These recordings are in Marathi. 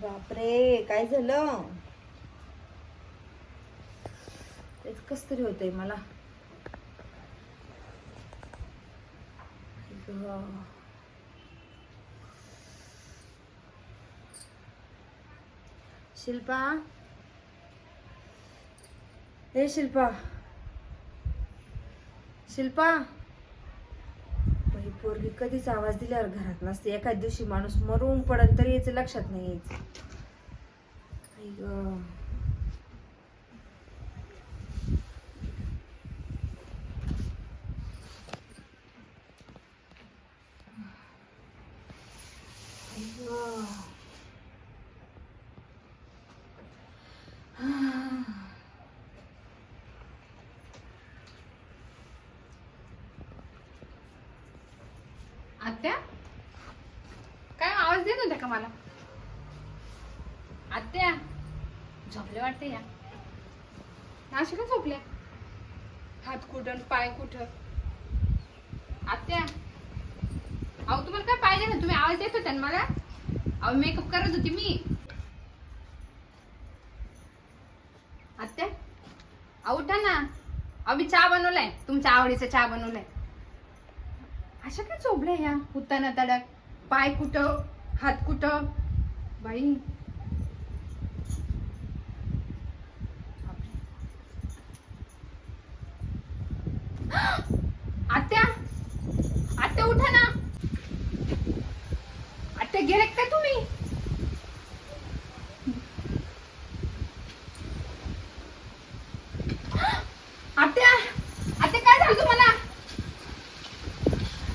बापरे काय झालं? तेच कस तरी होतंय मला. शिल्पा? हे शिल्पा. शिल्पा? ही पोरगी कधीच आवाज दिल्यावर घरात नसते. एखाद दिवशी माणूस मरून पडन तरी याचं लक्षात नाही यायचं आई गं. आई गं. आत्या काय आवाज देत होत्या का मला आत्या झोपले वाटते या नाशिक का झोपल्या? हात कुठं पाय कुठं? आत्या अहो तुम्हाला काय पाहिजे ना तुम्ही आवाज देत होता ना मला? अहो मेकअप करत होती मी. आत्या अहो उठा ना. अहो मी चहा बनवलाय. तुमच्या आवडीचा चहा बनवलाय. अशा काय झोपल्या ह्या? हुताना तडक. पाय कुठं? हात कुठं? बाई आत्या आत्या उठा ना आत्या गेलेत का तुम्ही आत्या आत्या काय झालं तुम्हाला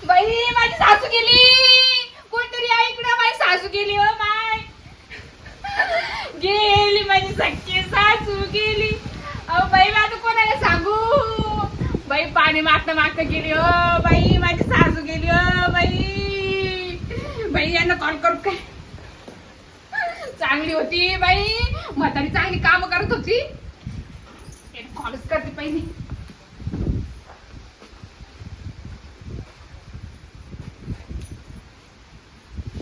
बाई माझी सासू गेली कोणतरी आहे इकडं माझी सासू गेली हो माय गेली माझी सख्खी सासू गेली अहो बाई मी आता कोणाला सांगू बाई पाणी मागता मागता गेली हो बाई माझी सासू गेली हो बाई बाई यांना कॉल करू काय? चांगली होती बाई. म्हातारी चांगली काम करत होती. कॉलच करते पहिली.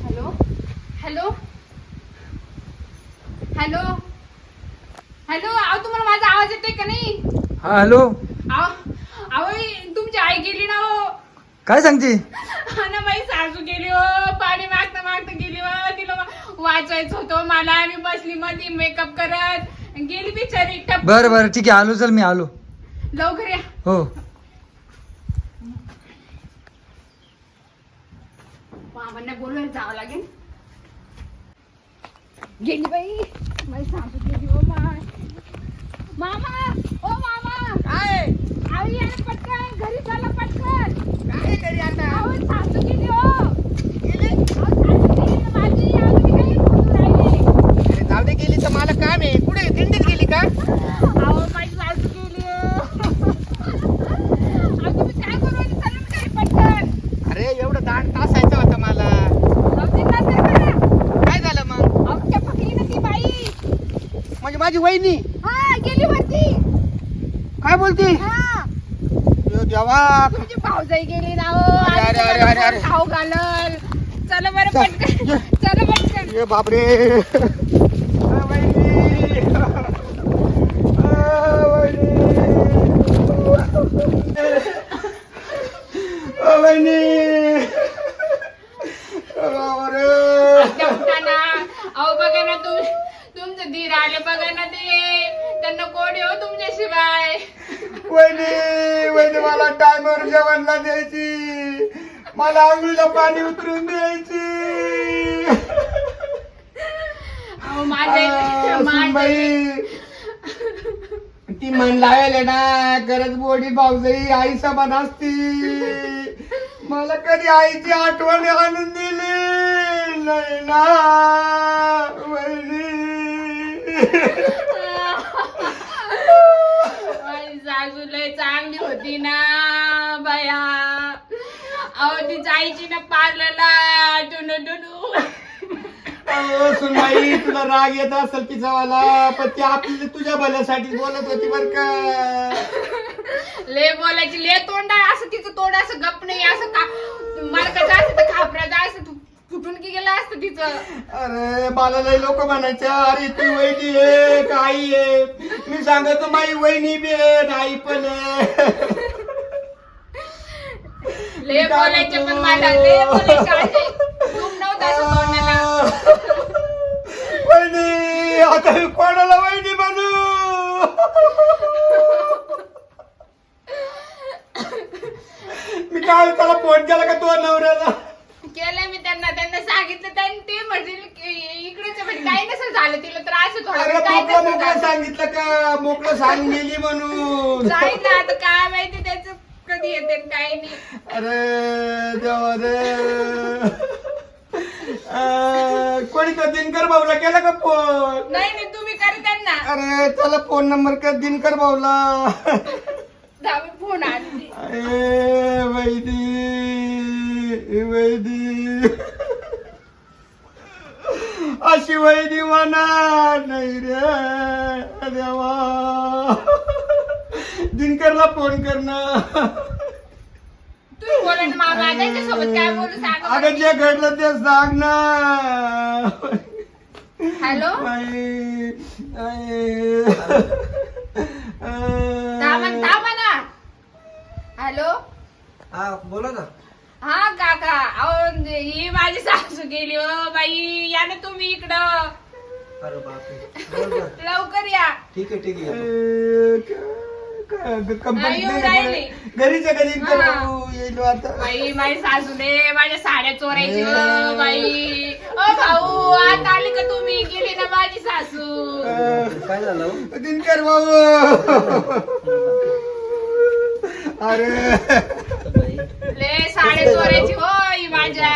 हॅलो? हॅलो? हॅलो? हॅलो अहो तुम्हाला माझा आवाज येतोय का नाही? हा हॅलो? अहो अहो तुमची आई गेली ना हो काय सांगते? हा ना बाई सासू गेली हो पाणी मागता मागता गेली हो तिला वा- वाचायचं होतं मला मी बसली मध्ये मेकअप करत. गेली बिचारी टप. बरं बरं ठीक आहे आलो चल मी आलो. लवकर या. हो. मामांना बोलवायला जावं लागेल. गेली बाई माझी सासू गेली हो माय. मामा ओ मामा. काय? आई या ना पटकन घरी चला पटकन. काय तरी आता? अहो सासू गेली हो गेली? अहो, सासू गेली ना माझी अहो, तुम्ही काही बोलून राहिले. अरे जाऊ दे गेली तर मला काम आहे. कुठे? दिंडीत गेली का? अहो माझी सासू गेली. अहो, तुम्ही काय करू राहिले? चला ना घरी पटकन. अरे एवढं तासायचं होतं मला. करा. काय झालं मग? अहो, त्या ना ती बाई. म्हणजे माझी वहिनी? बोलती? हा. अरे देवा. तुमची भाऊजाई गेली ना हो. अरे, अरे, अरे, अरे, अरे. खाऊ घालल. चला बरं चल, पटकन. ये. चला पटकन. बापरे अ, वहिनी. अ, वहिनी. अ, वहिनी. अ, बापरे. त्या उठाना अहो बघा ना तुम तुमचं धीर आले बघा ना ते त्यांना कोण हो तुमच्याशिवाय वहिनी वहिनी मला टायमवर जेवणला द्यायची मला आंघोळीला पाणी उतरून द्यायची. अहो आ, माझ्या सुनबाई. ती म्हण लावेल ना गरज बोडी भाऊजाई आई समान असती. मला कधी आईची आठवण आणून दिली नाही ना वहिनी. माझी सासू लय चांगली होती ना बया. अहो ती जायची ना पार्लरला. टुनू टुनू अहो, सुनबाई तुला राग येत असेल तिचावाला पण ती आपली तुझ्या भल्यासाठी बोलत होती बर का. ले बोलायची ले तोंड आहे असं तिचं तोंड असं गप नाही असं का मला कसं असं तर खापराचं असं फुटून की गेलं असतं तिचं? अरे मला लय लोक म्हणायचे अरे तू वहिनी आहे का आई आहे. मी सांगतो माझी वहिनी बी आहे आई पण आहे. लय बोलायचे पण मला लय बोलायचे. तुम नव्हता असं तोंडाला. वहिनी आता मी कोणाला वहिनी म्हणू मी काय त्याला फोन केला का तो नवऱ्याला केलंय मी त्यांना त्यांना सांगितलं त्यांनी ते म्हणतील की इकडेच म्हणजे काही नसेल झालं तिला तर असं थोडं अरे काय मोकळं मोकळं. सांगितलं का मोकळं सांग गेली म्हणून जाईल ना आता काय माहिती त्याच कधी येते काय नाही. अरे देवा रे. कोणी तो दिनकर भाऊला केला का फोन? नाही नाही तुम्ही करा त्यांना. अरे त्याला फोन नंबर कर दिनकर भाऊला. दहावी फोन आणते. अरे वैदी वैदी. अशी वैदी म्हणा नाही रे देवा. दिनकरला फोन कर ना. तुम्ही काय बोलू सांगा अगं जे घडलं ते सांग ना. हॅलो? आई, आई. थांबा थांबा ना हॅलो? हा बोला ना. हा काका. अहो ही माझी सासू गेली हो बाई. या ना तुम्ही इकडं. अरे बापरे. बोल ना. लवकर या. ठीक आहे ठीक आहे. येऊन राहिली. घरीच आहे का दिनकर हा. भाऊ येईल आता. बाई माझी सासू दे माझ्या साड्या चोरायची हो बाई. ओ भाऊ आता आली का तुम्ही? गेली ना माझी सासू. काय झालं हो? दिनकर भाऊ. अरे. बाई, ले साड्या चोरायची हो ही माझ्या.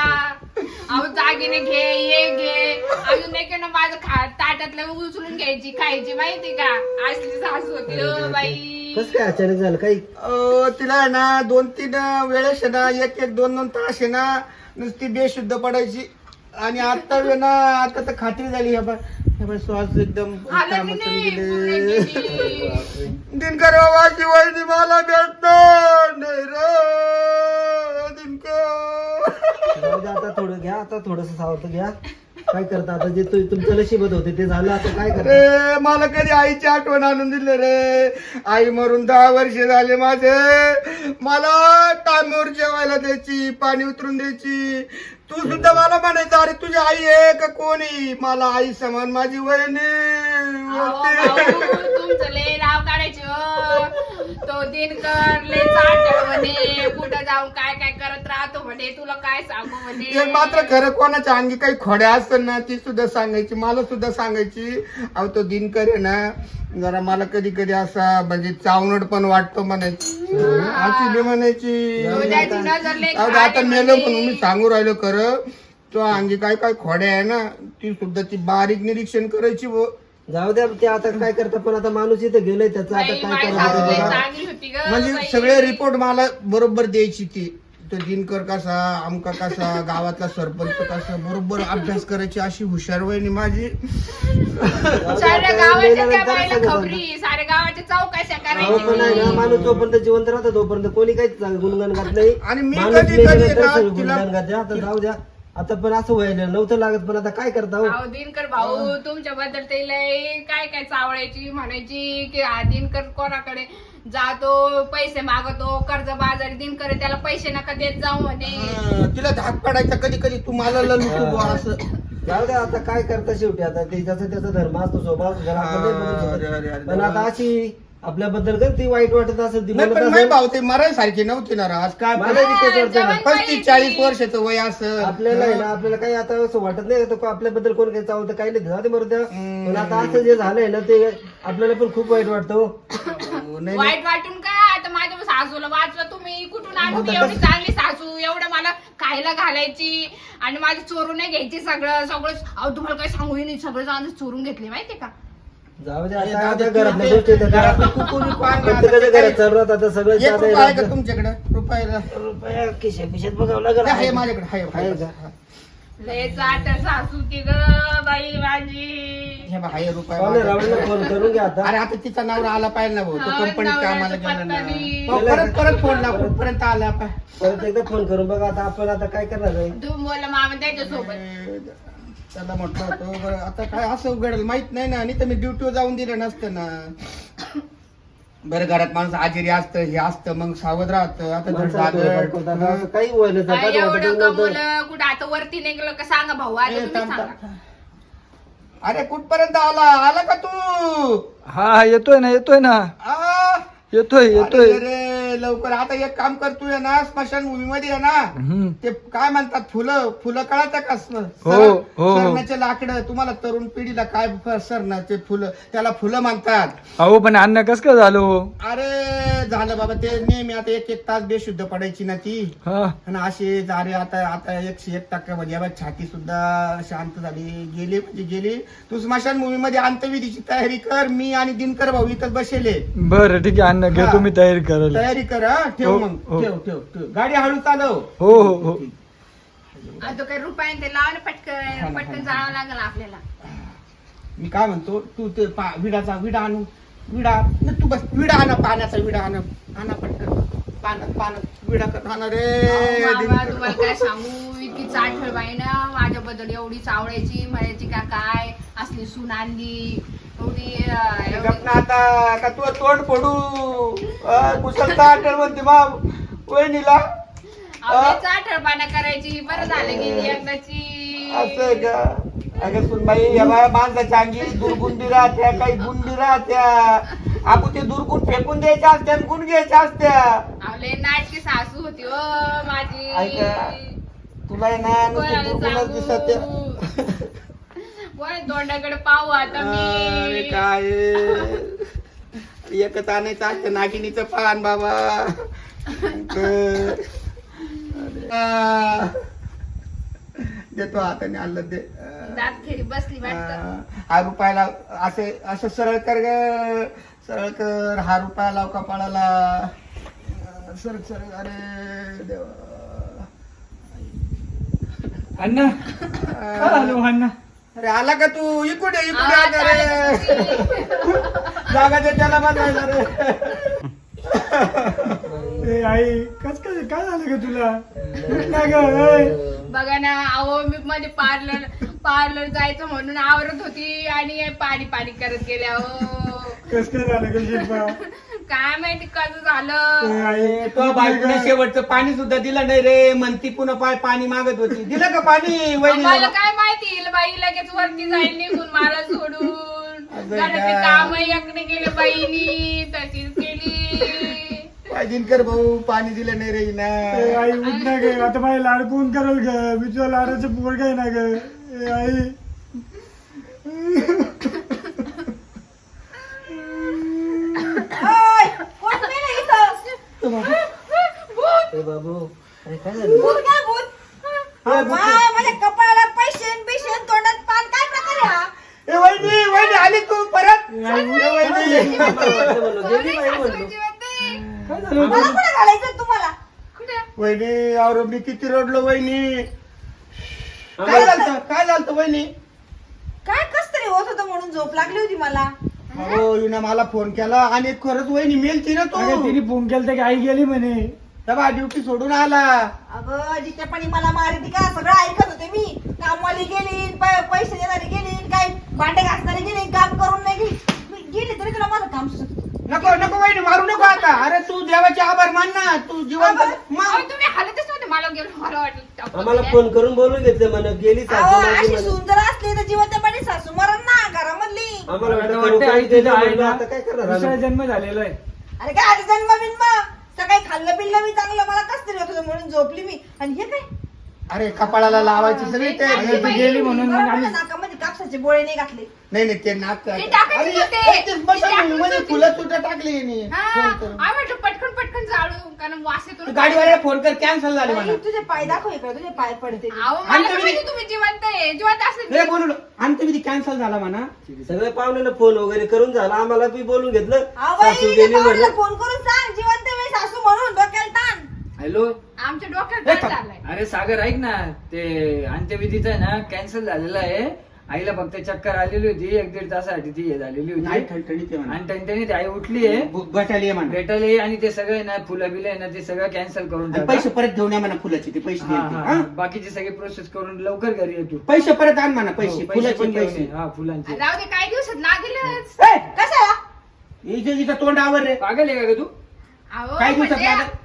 अहो दागिने घे ये घे. अजून एक ना माझं खा ताटातलं उचलून घ्यायची खायची माहिती का? असली सासू होती. बाई. कसं काय अचानक झालं? काही अं, तिला आहे ना दोन तीन वेळेस आहे ना एक एक दोन दोन तास आहे ना नुसती बेशुद्ध पडायची. आणि आता आहे ना आता तर खात्री झाली बघ श्वास एकदम हालत कामातून नाही, गेले. पूर्ण गेली. दिनकर बाबाची वहिनी मला भेटणार नाही रे दिनकर. जाऊ दे आता थोडं घ्या आता थोडस सावध घ्या. काय करता आता? जे तु- तुमचं नशीबत होते ते झालं आता काय करता? रे मला कधी आईची आठवण आणून दिली रे? आई मरून दहा वर्ष झाले माझे. मला टाइमवर जेवायला द्यायची पाणी उतरून द्यायची. तू सुद्धा मला म्हणायचं अरे तुझी आई आहे का कोणी? मला आई समान माझी वहिनी. भाऊ, तुमचं लय नाव काढायचे हो. तो दिनकर लय चाटळ म्हणे. कुठं जाऊन काय काय करत राहतो म्हणे. तुला काय सांगू म्हणे? एक मात्र खरं कोणाच्या अंगी काही खोड्या असतात ना ती सुद्धा सांगायची मला सुद्धा सांगायची. अहो तो दिनकर आहे ना जरा मला कधी कधी असा म्हणजे चावनट पण वाटतो म्हणायची अशी बी म्हणायची. उद्याची नजर लय अहो, खाली आता मेलो म्हणे. म्हणून मी सांगू राहिलो खरं. तो अंगी काय काय खोड्या आहे ना ती सुद्धा ती बारीक निरीक्षण करायची व. जाऊ द्या ते आता काय करता पण आता माणूस इथं गेलाय त्याचं आता काय माझी सासू. चांगली होती ग म्हणजे बाई. सगळे रिपोर्ट मला बरोबर द्यायची ती. तो दिनकर कसा आमका कसा गावातला सरपंच कसा बरोबर अभ्यास करायची अशी हुशार वहिनी माझी. साऱ्या गावाच्या त्या बाईला खबरी साऱ्या गावाच्या चौकशा अहो, पण आहे ना करायची माणूस जोपर्यंत जिवंत राहतो तोपर्यंत कोणी काहीच गुणगान गात नाही. आणि मी माणूस कधी- कधी मेल्यानंतर ना सगळं तिला- गुणगान गात आता जाऊ द्या. आता पण असं व्हायला नव्हतं लागत पण आता काय करता हो? अहो दिनकर भाऊ तुमच्या बद्दल ते लय काय काय चावळायची म्हणायची की हा दिनकर कोणाकडे जातो पैसे मागतो कर्ज बाजारी दिनकर त्याला पैसे नका देत जाऊ म्हणे. हा, तिला धाक पडायचा कधी कधी तू मला लुटू बुवा असं. जाऊ द्या आता काय करता शेवटी आता ते ज्याचा त्याचा धर्म असतो स्वभाव जरा आपण नाही बोलू अरे, अरे, शकत. अरे, पण आता अशी आपल्याबद्दल का ती वाईट वाटत असेल ती नाही पण असेल. भाऊ ते मरायसारखी नव्हती ना. आज काय मला बी तेच वाटतं ना. जवान बाई पस्तीस. चाळीस वर्षाचं वय असं आपल्याला आहे ना आपल्याला काही आता असं वाटत नाही का आपल्याबद्दल कोण काही चावलं काही नाही जाऊ दे द्या हम्म. पण आता असं जे झालंय ना ते आपल्याला पण खूप वाईट वाटतं हो. नाही, नाही. वाईट वाटून का आता माझ्या सासूला वाचलं तुम्ही कुठून आणून आता एवढी चांगली सासू एवढं मला खायला घालायची आणि माझी चोरून नाही घ्यायची सगळं सगळं अहो तुम्हाला काय सांगू नाही सगळं जाऊन चोरून घेतले माहितीये का जाऊ दे अरे, आता जाऊ दे, आता तू घरातल्या ते- गोष्टी आहेत, आता घरातलं कुकून पान ना, आता प्रत्येकाच्या ते घरात काय- चालू आता सगळं एक जात रुपया आहे का तुमच्याकडे? रुपयाला. रुपया खिशा पिशात बघावं लागेल आहे माझ्याकडे आहे, आहे आहे का? हा. लय चाट सासू की ग बाई माझी हे बघ, हे रुपये पाहुणे माझ्या. रावळीला फोन करून घ्या आता. अरे आता तिचा नवरा आला पाहिजे ना भाऊ. तो हा, कंपनीत नवऱ्याचा कामाला गेला पत्ता ना नाही. हो, परत परत फोन लाव कुठपर्यंत आला पाय परत एकदा फोन करून बघा आता आपण आता काय करणार आहे? तू बोला मामा त्याच्या सोबत त्याला म्हटलं होतं बरं, आता काय असं उघडेल? माहीत नाही ना आणि तर मी ड्युटीवर जाऊन दिलं नसतं ना. बरं घरात माणूस आजारी असतं हे असतं मग सावध राहतं. आता धड काही व्हायला काय जातात, एवढं वाटत नव्हतं. कमवलं कुठं आता वरती निघलं का सांगा भाऊ आता ए, तुम्ही थांब, सांगा. थांब. अरे कुठपर्यंत आला? आला का तू? हा हा येतोय ना येतोय ना. आ? येतोय येतोय. अरे लवकर. आता एक काम कर तू आहे ना स्मशानभूमी मध्ये आहे ना. ते काय म्हणतात फुलं फुलं कळतात का सर- हो, हो, हो. लाकडं? तुम्हाला तरुण पिढीला काय फ- सरणाचे फुलं? त्याला फुलं म्हणतात. अहो पण अन्न कस काय झालो अरे झालं बाबा ते नेहमी आता एक एक तास बेशुद्ध पडायची ना ती. हा. आणि असे अरे आता आता एकशे एक टक्का म्हणजे या बाई छाती सुद्धा शांत झाली. गेली म्हणजे गेली. तू स्मशानभूमी मध्ये अंतविधीची तयारी कर. मी आणि दिनकर भाऊ इथं बसेले. बरं ठीक आहे अन्न घेतो मी तयारी करायला तयारी कर हा ठेव हो, मग हो. ठेव ठेव ठेव. गाडी हळू चालव. हो हो हो. काही रुपयाने ते लावलं पटकन. ना, पटकन लागेल आपल्याला. मी काय म्हणतो तू ते पा विडाचा विडा आणू. विडा न तू बस विडा आणा पाण्याचा विडा आणा. आणा पटकन. पाण्यात पाण्यात विडा कर आणा रे अहो, बाबा दिनकर. तुम्हाला काय सांगू? इतकी चाठळ बाई ना माझ्याबद्दल एवढी चावडायची म्हणायची का काय? असली सून आणली. आता का तू तोंड फोडू कुशलता आठवण म्हणते मा वहिनीला. करायची बरं झालं गेली एकदाची. असं आहे का? अगं सुनबाई या बाया माणसाच्या अंगी दुर्गुंडी राहत्या काही गुंडी राहत्या. आपण ते दुर्गुण फेकून द्यायच्या असत्या गुण घ्यायच्या असत्या. लय नाटकी सासू होती ओ माझी. ऐका. तुला ना दिसत तोंडाकडे पाहू आता अरे मी काय? एकच आणायचं असतं नागिनीचं पान बाबा. आ, देतो हाताने आणलं दे दात बसली वाटत. हा रुपयाला असे असं सरळ कर ग. सरळ कर हा रुपया लाव कपाळाला. सरळ सरळ अरे देवा. अण्णा काय झालो अण्णा? अरे आला का तू? इकडे इकडे आ, आला रे. जागा दे त्याला बदलायला रे. ए आई कस काय काय झालं का तुला? काय ग बघा ना अहो मी मध्ये पार्लर पार्लर जायचं म्हणून आवरत होती आणि पाणी पाणी करत गेले अहो कस काय झालं का शिल्पा काय माहिती कसं झालं? आई तो बायकोने शेवटचं पाणी सुद्धा दिलं नाही रे. म्हणती पुन्हा पाय पाणी मागत होती. दिलं का पाणी मला काय माहिती? बाई लगेच वरती जाईल निघून मला सोडून? काम एकने केले बाईनी तशीच केली. दिनकर भाऊ पाणी दिलं नाही रे ए, हिला आई उठ ना ग. आता माझे लाड कोण करेल ग? मी तुझ्या लाडाचं पोर काय ना ग? ए, आई. बाबू अरे काय झालं माझ्या कपाळाला पैसे पैसे तोंडात पान काय प्रकार आहे हा ए वहिनी वहिनी आली तू परत ए, वहिनी वाटलं म्हणलं, गेली बाई म्हणलं. जिवंत आहे. काय झालं मला कुठे घालायचं तुम्हाला कुठं वहिनी और मी किती रडलो वहिनी काय झालं काय झालं वहिनी काय कस तरी होत होतं म्हणून झोप लागली होती मला हो युना मला फोन केला आणि खरंच वहिनी मेलती ना अगं तू तिने फोन केला की आई गेली म्हणे तेव्हा ड्युटी सोडून आला. अगं जिथे पण मला मारती का? सगळं ऐकत होते मी. कामवाली गेली पै- पैसे देणारी गेली काय भांडे घासणारी गेली काम करून नाही गेली. मी गेली तरी तुला माझं काम सुचत होतं. नको नको वहिनी मारू नको आता. अरे तू देवाचे आभार मान ना. तू जिवंत आभार? मा- अहो, तुम्ही हालतच नव्हते मला गेलो मला वाटलं आम्हाला फोन करून बोलून घेतलं म्हण गेली सासू अहो माझी अशी म्हणे. सून जर असली तर जिवंत पाणी सासू. मरण ना घरामधली. आम्हाला वाटलं आता करू वाटतं काही आई म्हणलं, आता काय करणार? दुसरा? जन्म झालेला आहे. अरे काय आता जन्म बिन्म सकाळी खाल्लं पिल्लं मी चांगलं मला कस तरी होत होतं म्हणून झोपली मी. आणि हे काय? अरे कपाळाला लावायची सगळी तयारी ती गेली म्हणून मग आम्ही नाकामध्ये कापसाचे बोळे नाही घातले. नाही नाही ते नाक ते टाकायचे अरे, होते. ए, ते ते स्मशानभूमीमध्ये टाकायचे फुलं सुद्धा टाकली. हा फोन म्हटलं पटकन पटकन जाळू कारण वास येतो तू ना. गाडीवाल्याला फोन कर कॅन्सल झाले आई, तुझे पाय दाखव इकडे तुझे पाय पडते. अहो मला आमच्या तर घरी- माहिती तुम्ही जिवंत आहे. जिवंत असले नाही बोललो अंतविधी कॅन्सल झाला म्हणा. सगळे पाहुण्याला फोन वगैरे करून झाला. आम्हाला बी बोलून घेतलं. सासू गेली म्हणलं. फोन करून सांग जिवंत मी सासू म्हणून डोक्याला ताण अरे हॅलो आमच्या डोक्यात काय. चाललंय अरे सागर ऐक ना ते अंत्यविधीचं आहे ना कॅन्सल झालेलं आहे आईला फक्त चक्कर आलेली होती एक दीड तासासाठी ती हे झालेली नाही होती ठणठणीत आहे म्हणा. आणि टणटणीत आई उठली आहे भूक भेटायला ये म्हणा भेटायला ये आणि ते सगळं ना फुलं बिलं आहे ना ते सगळं कॅन्सल करून आणि टाका. पैसे परत घेऊन या म्हणा फुलाचे ते पैसे हा, देईल ते, हा, हा? हा. बाकीची सगळी प्रोसेस करून लवकर घरी येतो पैसे परत आण म्हणा पैसे हो, फुलाचे पण घेऊन पैसे ये. हा फुलांचे दे काही दिवसात लागेलच ए, कशाला इथे इथं तोंड आवर रे पागल आहे का ग तू अहो, काही दिवसात म्हणजे लागेल.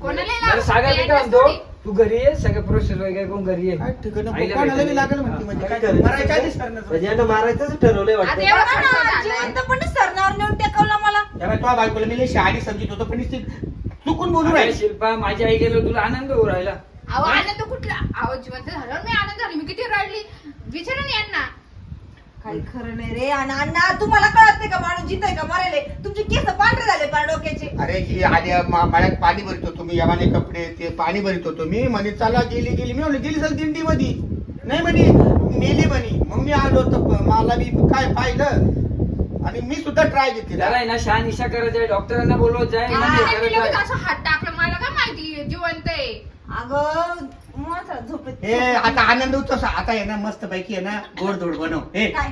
कोणाला बरं सागर मी काय म्हणतो. तू घरी ये सगळं प्रोसेस वगैरे करून घरी ये. काय ठिकाणं आईला कोणाला बी भेटायला लागेल ये. म्हणते म्हणजे काय काय करायचं? म्हणजे यांना मारायचंच ठरवलंय आता वाटतं. एवढा ना, पण सरणावर नेऊन टेकवला मला. तेव्हा तुझ्या बायकोला मी लई शहाणी समजित होतो पण ती चुकून बोलू अरे राहील. शिल्पा माझी आई गेलो तुला आनंद होऊ राहिला. अहो आनंद कुठला? अहो जिवंत झाल्यावर मी आनंद झाली. मी किती रडली. विचारा ना यांना. काही खरं नाही रे. आणि अण्णा तुम्हाला कळत नाही का माणूस जिथं का मरेले तुमचे केस पांढरे झाले पार डोक्याचे? अरे ही आधी मा- मळ्यात पाणी भरित होतो मी यमाने कपडे ते पाणी भरित होतो मी म्हणे चला गेली गेली. मी म्हणलं गेली चल दिंडी मध्ये नाही म्हणे मेली म्हणे. मग मी आलो तर प- मला बी काय पाहिलं? आणि मी सुद्धा ट्राय घेतली. आहे ना शहा निशा करायचं आहे डॉक्टरांना बोलवत जाय. मला म्हणजे नाही. असं हात टाकलं मला काय माहिती जिवंत आहे. अगं झोपेत? हे आता आनंद उत्सव आता आहे ना मस्त पैकी आहे ना गोडधोड बनव. हे. काय?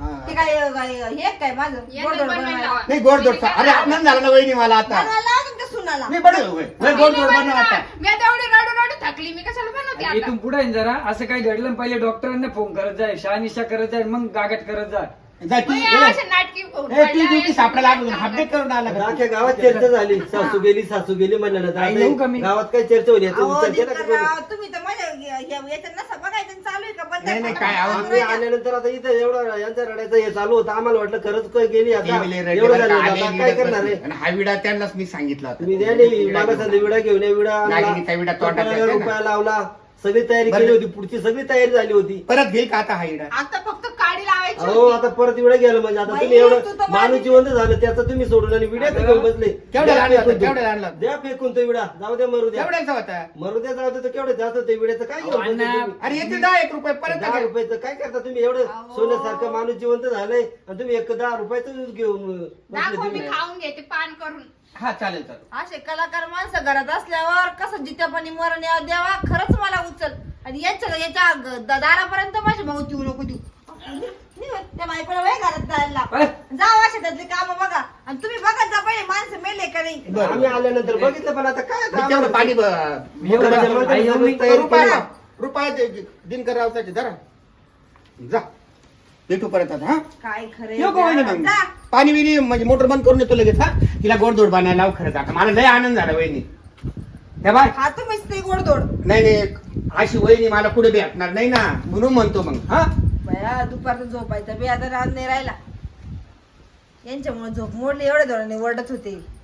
हा. ते काय काय हे काय माझं? यांना गोडधोड बनवायला बनवायला. लावा. नाही गोडधोड अरे आनंद झाला ना वहिनी मला आता. बनवायला तुमच्या सुनाला? नाही बरं होय. होय, गोडधोड बनव. आता. मी आता एवढी रडू रडू थकली. मी कशाला बनवते आणि आता? इथून पुढे आहे ना जरा असं काही घडलं ना पहिले डॉक्टरांना फोन करत जाय शहा निशा करत जाय मग गागाट करत जा. जा तू मग ए, या अशा नाटकी ए, ती ड्युटी सापडा लागून अपडेट करून आला आता का अख्ख्या गावात चर्चा झाली. सासू गेली सासू गेली म्हणलं तर आई आता येऊ का मी? गावात काय चर्चा होईल याचा? अहो, विचार केला का कोणी? दिनकरराव, तुम्ही तर माझ्या या- या- याच्यात नसा बघायचं चालू आहे का? बंद नाही, नाही, करा. काय आवाज आम्ही आल्यानंतर आता इथं एवढं रडायचं हे चालू होतं. आम्हाला वाटलं खरंच काय गेली आता. एवढं झालं आता काय करणार आहे? आणि हा विडा त्यांनाच मी सांगितलं होतं. तुम्ही द्या नाही विडा मला घेऊन विडा घेऊन या विडा आणला. नाही, त्या विडा तोंडात रुपया- येते ना. रुपया लावला. सगळी तयारी बरं. केली होती पुढची सगळी तयारी झाली होती. परत घेईल का आता हा विडा? आता फक्त काडी लावायची अहो होती. आता परत विडा गेलं म्हणजे आता बाई, तुम्ही तू एवढं तर माझी- माणूस जिवंत झालं त्याचं तुम्ही सोडून आणि विड्या अगं, घेऊन बसले केवढ्या द्या आणला फेकून? तो. केवढ्या आणला? द्या फेकून तो विडा जाऊ द्या मरू द्या होता मरू द्या जाऊ दे तर केवढं जास्त ते विड्याचं काय घेऊन बसले अण्णा, तुम्ही? अरे येते दहा एक रुपये परत दहा. रुपयाचं काय करता तुम्ही एवढं अहो. सोन्यासारखं माणूस जिवंत झालंय आणि तुम्ही एक दहा रुपयाचं घेऊन बसले दाखव मी तुम्ही खाऊन घेते पान करून हा चालेल चालेल असे कलाकार माणसं घरात असल्यावर कसं जित्यापणी मरण यावं द्यावा खरंच मला उचल आणि यांच्या याच्या ग- द- दारापर्यंत माझी भाऊ देऊ नको देऊ त्या बायकोला वय घरात जायला अरे. जावा शेतातली काम बघा. आणि तुम्ही बघा जा पहिले माणसं मेले का नाही? बरं. आम्ही आल्यानंतर बघितलं पण आता काय मी तेवढं पाणी ब- मी मोठं माझ्या बा- मनात आई सगळं एवढी तयारी रुपया केली. रुपया दे- दिनकर रावसाचे जरा. जा. भेटू परत आता हा? काय खरे येऊ का वहिनी मग. पाणी विणी म्हणजे मोटर बंद करून येतो लगेच हा? तिला गोडधोड बनायला लाव खरंच आता. मला लय आनंद झाला वहिनी. हे बाय. हा तुम्हीच ते गोडधोड. नाही नाही. अशी वहिनी मला कुठे भेटणार नाही ना म्हणून म्हणतो मग हा? बया दुपारचं झोपायचं. बी आता रात नाही राहिला. यांच्यामुळे झोप मोडली एवढ्या धोरणाने ओरडत होते.